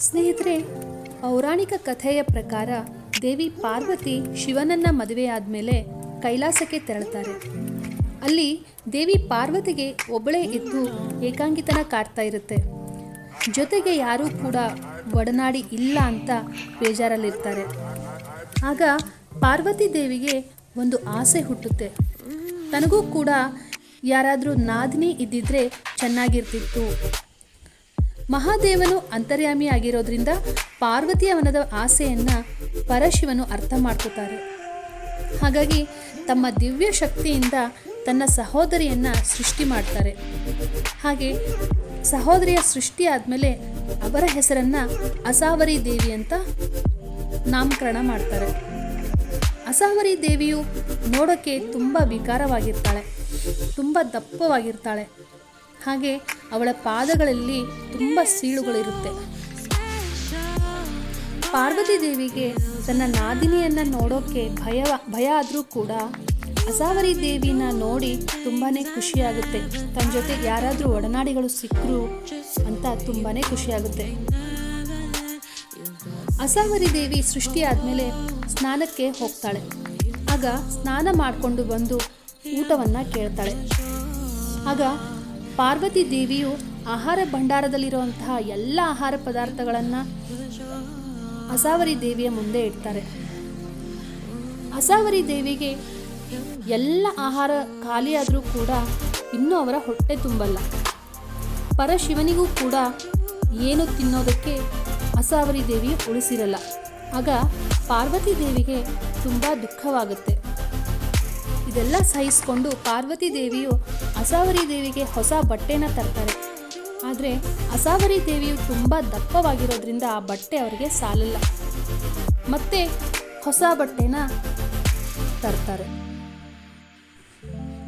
ಸ್ನೇಹಿತರೆ, ಪೌರಾಣಿಕ ಕಥೆಯ ಪ್ರಕಾರ ದೇವಿ ಪಾರ್ವತಿ ಶಿವನನ್ನ ಮದುವೆಯಾದಮೇಲೆ ಕೈಲಾಸಕ್ಕೆ ತೆರಳುತ್ತಾರೆ. ಅಲ್ಲಿ ದೇವಿ ಪಾರ್ವತಿಗೆ ಒಬ್ಬಳೇ ಇದ್ದು ಏಕಾಂಗಿತನ ಕಾಡ್ತಾ ಇರುತ್ತೆ. ಜೊತೆಗೆ ಯಾರೂ ಕೂಡ ಒಡನಾಡಿ ಇಲ್ಲ ಅಂತ ಬೇಜಾರಲ್ಲಿರ್ತಾರೆ. ಆಗ ಪಾರ್ವತಿ ದೇವಿಗೆ ಒಂದು ಆಸೆ ಹುಟ್ಟುತ್ತೆ. ತನಗೂ ಕೂಡ ಯಾರಾದರೂ ನಾದಿನಿ ಇದ್ದಿದ್ರೆ ಚೆನ್ನಾಗಿರ್ತಿತ್ತು. ಮಹಾದೇವನು ಅಂತರ್ಯಾಮಿ ಆಗಿರೋದ್ರಿಂದ ಪಾರ್ವತಿಯ ಅವನದ ಆಸೆಯನ್ನು ಪರಶಿವನು ಅರ್ಥ ಮಾಡ್ಕೋತಾರೆ. ಹಾಗಾಗಿ ತಮ್ಮ ದಿವ್ಯ ಶಕ್ತಿಯಿಂದ ತನ್ನ ಸಹೋದರಿಯನ್ನು ಸೃಷ್ಟಿ ಮಾಡ್ತಾರೆ. ಹಾಗೆ ಸಹೋದರಿಯ ಸೃಷ್ಟಿ ಆದಮೇಲೆ ಅವರ ಹೆಸರನ್ನು ಅಸಾವರಿ ದೇವಿ ಅಂತ ನಾಮಕರಣ ಮಾಡ್ತಾರೆ. ಅಸಾವರಿ ದೇವಿಯು ನೋಡೋಕ್ಕೆ ತುಂಬ ವಿಕಾರವಾಗಿರ್ತಾಳೆ, ತುಂಬ ದಪ್ಪವಾಗಿರ್ತಾಳೆ. ಹಾಗೆ ಅವಳ ಪಾದಗಳಲ್ಲಿ ತುಂಬ ಸೀಳುಗಳಿರುತ್ತೆ. ಪಾರ್ವತಿ ದೇವಿಗೆ ತನ್ನ ನಾದಿನಿಯನ್ನು ನೋಡೋಕ್ಕೆ ಭಯ ಭಯ ಆದರೂ ಕೂಡ ಅಸಾವರಿ ದೇವಿನ ನೋಡಿ ತುಂಬಾ ಖುಷಿಯಾಗುತ್ತೆ. ತನ್ನ ಜೊತೆ ಯಾರಾದರೂ ಒಡನಾಡಿಗಳು ಸಿಕ್ಕರು ಅಂತ ತುಂಬಾ ಖುಷಿಯಾಗುತ್ತೆ. ಅಸಾವರಿ ದೇವಿ ಸೃಷ್ಟಿ ಆದಮೇಲೆ ಸ್ನಾನಕ್ಕೆ ಹೋಗ್ತಾಳೆ. ಆಗ ಸ್ನಾನ ಮಾಡಿಕೊಂಡು ಬಂದು ಊಟವನ್ನು ಕೇಳ್ತಾಳೆ. ಆಗ ಪಾರ್ವತಿ ದೇವಿಯು ಆಹಾರ ಭಂಡಾರದಲ್ಲಿರುವಂತಹ ಎಲ್ಲ ಆಹಾರ ಪದಾರ್ಥಗಳನ್ನು ಅಸಾವರಿ ದೇವಿಯ ಮುಂದೆ ಇಡ್ತಾರೆ. ಅಸಾವರಿ ದೇವಿಗೆ ಎಲ್ಲ ಆಹಾರ ಖಾಲಿಯಾದರೂ ಕೂಡ ಇನ್ನೂ ಅವರ ಹೊಟ್ಟೆ ತುಂಬಲ್ಲ. ಪರಶಿವನಿಗೂ ಕೂಡ ಏನು ತಿನ್ನೋದಕ್ಕೆ ಅಸಾವರಿ ದೇವಿ ಉಳಿಸಿರಲ್ಲ. ಆಗ ಪಾರ್ವತಿ ದೇವಿಗೆ ತುಂಬ ದುಃಖವಾಗುತ್ತೆ. ಇದೆಲ್ಲ ಸಹಿಸಿಕೊಂಡು ಪಾರ್ವತಿ ದೇವಿಯು ಅಸಾವರಿ ದೇವಿಗೆ ಹೊಸ ಬಟ್ಟೆನ ತರ್ತಾರೆ. ಆದರೆ ಅಸಾವರಿ ದೇವಿಯು ತುಂಬ ದಪ್ಪವಾಗಿರೋದ್ರಿಂದ ಆ ಬಟ್ಟೆ ಅವರಿಗೆ ಸಾಲಲ್ಲ. ಮತ್ತೆ ಹೊಸ ಬಟ್ಟೆನ ತರ್ತಾರೆ.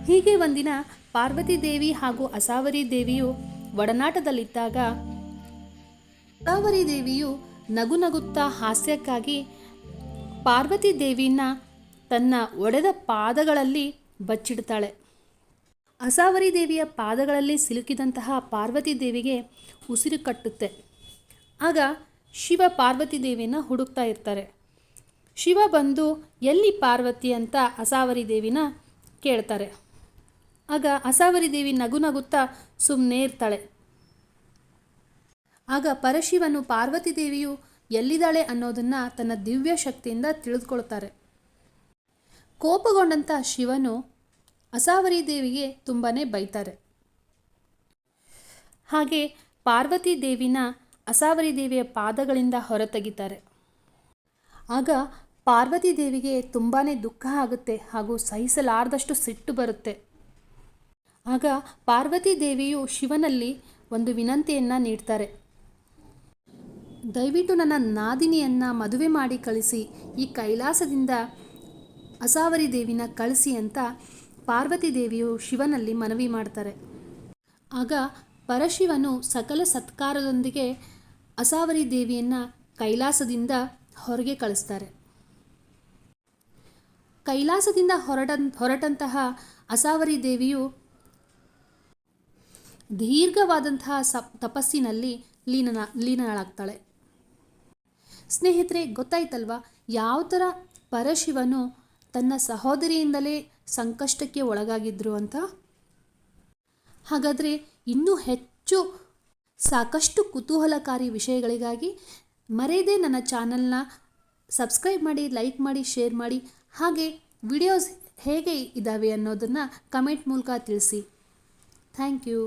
ಹೀಗೆ ಒಂದಿನ ಪಾರ್ವತಿ ದೇವಿ ಹಾಗೂ ಅಸಾವರಿ ದೇವಿಯು ಒಡನಾಟದಲ್ಲಿದ್ದಾಗ ಅಸಾವರಿ ದೇವಿಯು ನಗು ನಗುತ್ತಾ ಹಾಸ್ಯಕ್ಕಾಗಿ ಪಾರ್ವತಿ ದೇವಿನ ತನ್ನ ಒಡೆದ ಪಾದಗಳಲ್ಲಿ ಬಚ್ಚಿಡ್ತಾಳೆ ಅಸಾವರಿ ದೇವಿಯ ಪಾದಗಳಲ್ಲಿ ಸಿಲುಕಿದಂತಹ ಪಾರ್ವತಿ ದೇವಿಗೆ ಉಸಿರು ಕಟ್ಟುತ್ತೆ. ಆಗ ಶಿವ ಪಾರ್ವತಿ ದೇವಿಯನ್ನು ಹುಡುಕ್ತಾ ಇರ್ತಾರೆ. ಶಿವ ಬಂದು ಎಲ್ಲಿ ಪಾರ್ವತಿ ಅಂತ ಅಸಾವರಿ ದೇವಿನ ಕೇಳ್ತಾರೆ. ಆಗ ಅಸಾವರಿ ದೇವಿ ನಗು ನಗುತ್ತಾ ಸುಮ್ಮನೆ ಇರ್ತಾಳೆ. ಆಗ ಪರಶಿವನು ಪಾರ್ವತಿ ದೇವಿಯು ಎಲ್ಲಿದ್ದಾಳೆ ಅನ್ನೋದನ್ನು ತನ್ನ ದಿವ್ಯ ಶಕ್ತಿಯಿಂದ ತಿಳಿದುಕೊಳ್ತಾರೆ. ಕೋಪಗೊಂಡಂಥ ಶಿವನು ಅಸಾವರಿ ದೇವಿಗೆ ತುಂಬಾ ಬೈತಾರೆ. ಹಾಗೆ ಪಾರ್ವತಿ ದೇವಿನ ಅಸಾವರಿ ದೇವಿಯ ಪಾದಗಳಿಂದ ಹೊರತೆಗಿತಾರೆ ಆಗ ಪಾರ್ವತಿ ದೇವಿಗೆ ತುಂಬಾ ದುಃಖ ಆಗುತ್ತೆ ಹಾಗೂ ಸಹಿಸಲಾರದಷ್ಟು ಸಿಟ್ಟು ಬರುತ್ತೆ. ಆಗ ಪಾರ್ವತಿ ದೇವಿಯು ಶಿವನಲ್ಲಿ ಒಂದು ವಿನಂತಿಯನ್ನು ನೀಡ್ತಾರೆ. ದಯವಿಟ್ಟು ನನ್ನ ನಾದಿನಿಯನ್ನು ಮದುವೆ ಮಾಡಿ ಕಳಿಸಿ, ಈ ಕೈಲಾಸದಿಂದ ಅಸಾವರಿ ದೇವಿನ ಕಳಿಸಿ ಅಂತ ಪಾರ್ವತಿ ದೇವಿಯು ಶಿವನಲ್ಲಿ ಮನವಿ ಮಾಡ್ತಾರೆ. ಆಗ ಪರಶಿವನು ಸಕಲ ಸತ್ಕಾರದೊಂದಿಗೆ ಅಸಾವರಿ ದೇವಿಯನ್ನು ಕೈಲಾಸದಿಂದ ಹೊರಗೆ ಕಳಿಸ್ತಾರೆ. ಕೈಲಾಸದಿಂದ ಹೊರಟ ಹೊರಟಂತಹ ಅಸಾವರಿ ದೇವಿಯು ದೀರ್ಘವಾದಂತಹ ಸಪ್, ತಪಸ್ಸಿನಲ್ಲಿ ಲೀನನ, ಲೀನಳಾಗ್ತಾಳೆ. ಸ್ನೇಹಿತರೆ, ಗೊತ್ತಾಯ್ತಲ್ವಾ? ಯಾವ ಥರ ಪರಶಿವನು ತನ್ನ ಸಹೋದರಿಯಿಂದಲೇ ಸಂಕಷ್ಟಕ್ಕೆ ಒಳಗಾಗಿದ್ರು ಅಂತ? ಹಾಗಾದರೆ ಇನ್ನೂ ಹೆಚ್ಚು ಸಾಕಷ್ಟು ಕುತೂಹಲಕಾರಿ ವಿಷಯಗಳಿಗಾಗಿ ಮರೆಯದೇ ನನ್ನ ಚಾನಲ್ನ ಸಬ್ಸ್ಕ್ರೈಬ್ ಮಾಡಿ, ಲೈಕ್ ಮಾಡಿ, ಶೇರ್ ಮಾಡಿ. ಹಾಗೆ ವಿಡಿಯೋಸ್ ಹೇಗೆ ಇದ್ದಾವೆ ಅನ್ನೋದನ್ನು ಕಮೆಂಟ್ ಮೂಲಕ ತಿಳಿಸಿ. Thank you.